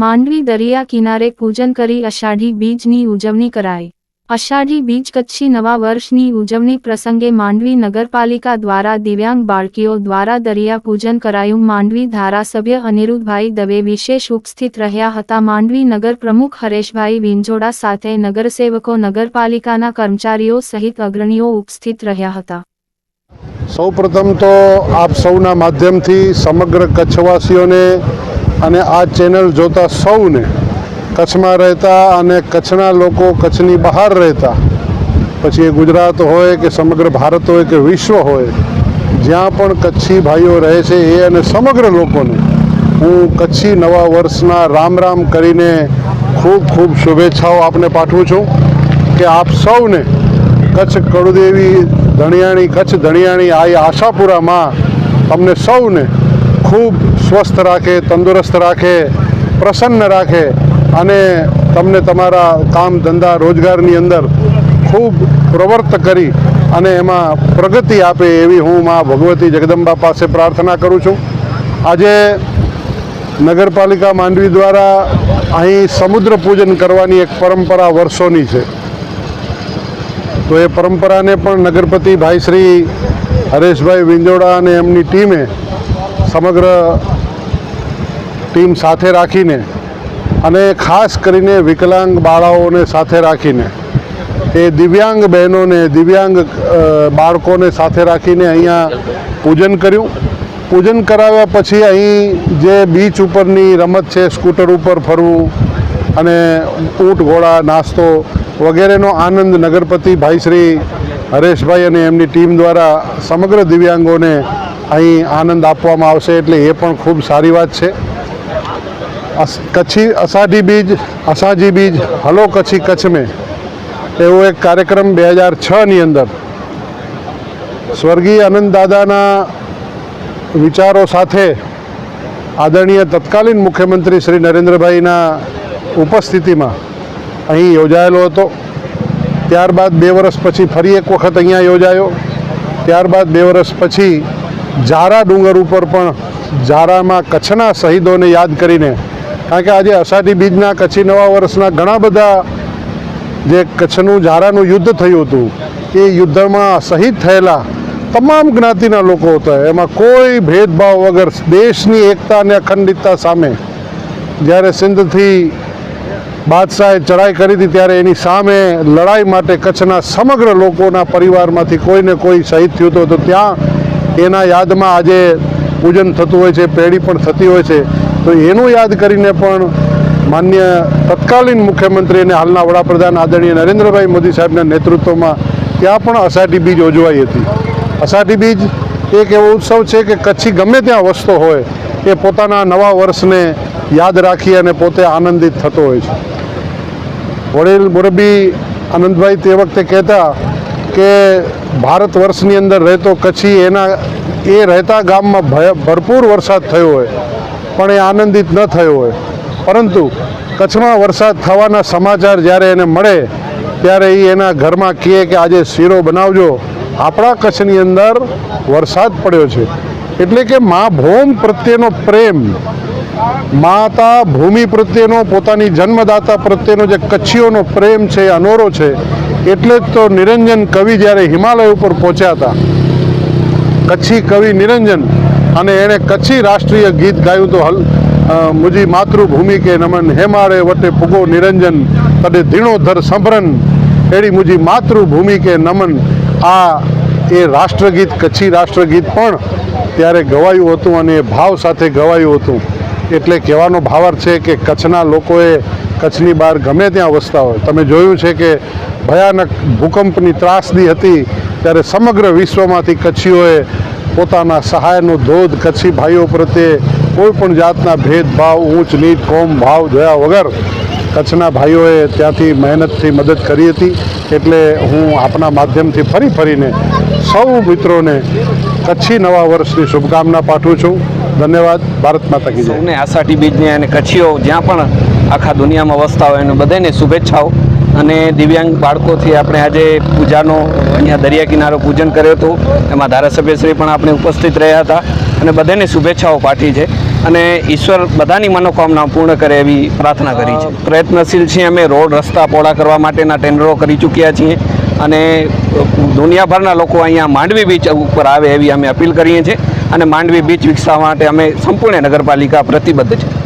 માંડવી દરિયા કિનારે પૂજન કરી અષાઢી બીજની ઉજવણી કરાઈ. અષાઢી બીજ કચ્છી નવા વર્ષની ઉજવણી પ્રસંગે માંડવી નગરપાલિકા દ્વારા દિવ્યાંગ બાળકીઓ દ્વારા દરિયા પૂજન કરાયું. માંડવી ધારાસભ્ય અનિરુદ્ધભાઈ દવે વિશેષ ઉપસ્થિત રહ્યા હતા. માંડવી નગર પ્રમુખ હરેશભાઈ વિંજોડા સાથે નગરસેવકો, નગરપાલિકાના કર્મચારીઓ સહિત અગ્રણીઓ ઉપસ્થિત રહ્યા હતા. સૌપ્રથમ તો આપ સૌના માધ્યમથી સમગ્ર કચ્છવાસીઓને અને આ ચેનલ જોતા સૌને કચ્છમાં રહેતા અને કચ્છના લોકો કચ્છની બહાર રહેતા, પછી એ ગુજરાત હોય કે સમગ્ર ભારત હોય કે વિશ્વ હોય, જ્યાં પણ કચ્છી ભાઈઓ રહે છે એ અને સમગ્ર લોકોને હું કચ્છી નવા વર્ષના રામ રામ કરીને ખૂબ ખૂબ શુભેચ્છાઓ આપને પાઠવું છું કે આપ સૌને કચ્છ કળુદેવી ધણિયાણી, કચ્છ ધણિયાણી આ આશાપુરામાં તમને સૌને ખૂબ સ્વસ્થ રાખે, તંદુરસ્ત રાખે, પ્રસન્ન રાખે અને તમને તમારા કામ ધંધા રોજગારની અંદર ખૂબ પ્રવર્ત કરી અને એમાં પ્રગતિ આપે એવી હું મા ભગવતી જગદંબા પાસે પ્રાર્થના કરું છું. આજે નગરપાલિકા માંડવી દ્વારા અહીં સમુદ્ર પૂજન કરવાની એક પરંપરા વર્ષોની છે. તો એ પરંપરાને પણ નગરપતિ ભાઈ શ્રી હરેશભાઈ વિંજોડા અને એમની ટીમે સમગ્ર ટીમ સાથે રાખીને અને ખાસ કરીને વિકલાંગ બાળાઓને સાથે રાખીને, એ દિવ્યાંગ બહેનોને, દિવ્યાંગ બાળકોને સાથે રાખીને અહીંયા પૂજન કર્યું. પૂજન કરાવ્યા પછી અહીં જે બીચ ઉપરની રમત છે, સ્કૂટર ઉપર ફરવું અને ઊંટ ઘોડા, નાસ્તો વગેરેનો આનંદ નગરપતિ ભાઈ શ્રી હરેશભાઈ અને એમની ટીમ દ્વારા સમગ્ર દિવ્યાંગોને અહીં આનંદ આપવામાં આવશે એટલે એ પણ ખૂબ સારી વાત છે. કચ્છી અષાઢી બીજ અસાજી બીજ, હલો કચ્છી કચ્છ મેં એવો એક કાર્યક્રમ બે હજાર છની અંદર. સ્વર્ગીય આનંદ દાદાના વિચારો સાથે આદરણીય તત્કાલીન મુખ્યમંત્રી શ્રી નરેન્દ્રભાઈના ઉપસ્થિતિમાં અહીં યોજાયેલો હતો. ત્યારબાદ બે વર્ષ પછી ફરી એક વખત અહીંયા યોજાયો. ત્યારબાદ બે વર્ષ પછી જારા ડુંગર ઉપર પણ જારામાં કચ્છના શહીદોને યાદ કરીને, કારણ કે આજે અષાઢી બીજના કચ્છી નવા વર્ષના ઘણા બધા જે કચ્છનું જારાનું યુદ્ધ થયું હતું, એ યુદ્ધમાં શહીદ થયેલા તમામ જ્ઞાતિના લોકો હતા. એમાં કોઈ ભેદભાવ વગર દેશની એકતા અને અખંડિતતા સામે, જ્યારે સિંધથી બાદશાહે ચડાઈ કરી હતી, ત્યારે એની સામે લડાઈ માટે કચ્છના સમગ્ર લોકોના પરિવારમાંથી કોઈને કોઈ શહીદ થયું હતું તો ત્યાં એના યાદમાં આજે પૂજન થતું હોય છે, પેઢી પણ થતી હોય છે. તો એનું યાદ કરીને પણ માન્ય તત્કાલીન મુખ્યમંત્રી અને હાલના વડાપ્રધાન આદરણીય નરેન્દ્રભાઈ મોદી સાહેબના નેતૃત્વમાં ત્યાં પણ અષાઢી બીજ ઉજવાઈ હતી. અષાઢી બીજ એક એવો ઉત્સવ છે કે કચ્છી ગમે ત્યાં વસતો હોય, એ પોતાના નવા વર્ષને યાદ રાખી અને પોતે આનંદિત થતો હોય છે. વડીલ મોરબી આનંદભાઈ તે વખતે કહેતા કે ભારત વર્ષની અંદર રહેતો કચ્છી એના એ રહેતા ગામમાં ભરપૂર વરસાદ થયો હોય, પણ એ આનંદિત ન થયો હોય. પરંતુ કચ્છમાં વરસાદ થવાના સમાચાર જ્યારે એને મળે, ત્યારે એ એના ઘરમાં કહે કે આજે શીરો બનાવજો. આપણા કચ્છની અંદર વરસાદ પડ્યો છે. એટલે કે મા ભૂમ પ્રત્યેનો પ્રેમ, માતા ભૂમિ પ્રત્યેનો, પોતાની જન્મદાતા પ્રત્યેનો જે કચ્છીઓનો પ્રેમ છે અનોરો છે એટલે જ તો નિરંજન કવિ જ્યારે હિમાલય ઉપર પહોંચ્યા હતા, કચ્છી કવિ નિરંજન અને એણે કચ્છી રાષ્ટ્રીય ગીત ગાયું તો હલ મુજી માતૃભૂમિ કે નમન હેમાળે વટે ફુગો નિરંજન, તડે ધીણોધર સંભરન એડી મુજી માતૃભૂમિ કે નમન. આ એ રાષ્ટ્રગીત, કચ્છી રાષ્ટ્રગીત પણ ત્યારે ગવાયું હતું અને ભાવ સાથે ગવાયું હતું. એટલે કહેવાનો ભાવાર્થ છે કે કચ્છના લોકોએ કચ્છની બહાર ગમે ત્યાં વસતા હોય. તમે જોયું છે કે ભયાનક ભૂકંપની ત્રાસદી હતી ત્યારે સમગ્ર વિશ્વમાંથી કચ્છીઓએ પોતાના સહાયનો ધોધ કચ્છી ભાઈઓ પ્રત્યે કોઈ પણ જાતના ભેદભાવ, ઊંચ, નીચ, કોમ, ભાવ જોયા વગર કચ્છના ભાઈઓએ ત્યાંથી મહેનતથી મદદ કરી હતી. એટલે હું આપના માધ્યમથી ફરી ફરીને સૌ મિત્રોને કચ્છી નવા વર્ષની શુભકામના પાઠવું છું. ધન્યવાદ. ભારત માતા કી જય. સૌને આષાઢી બીજની અને કચ્છીઓ જ્યાં પણ આખા દુનિયામાં વસતા હોય એને બધાને શુભેચ્છાઓ. અને દિવ્યાંગ બાળકોથી આપણે આજે પૂજાનો અહીંયા દરિયા કિનારો પૂજન કર્યું હતું. એમાં ધારાસભ્યશ્રી પણ આપણે ઉપસ્થિત રહ્યા હતા અને બધાને શુભેચ્છાઓ પાઠવી છે. અને ઈશ્વર બધાની મનોકામના પૂર્ણ કરે એવી પ્રાર્થના કરી છે. પ્રયત્નશીલ છીએ અમે રોડ રસ્તા પહોળા કરવા માટેના ટેન્ડરો કરી ચૂક્યા છીએ. અને દુનિયાભરના લોકો અહીંયા માંડવી બીચ ઉપર આવે એવી અમે અપીલ કરીએ છીએ. અને માંડવી બીચ વિકસાવવા માટે અમે સંપૂર્ણ નગરપાલિકા પ્રતિબદ્ધ છે.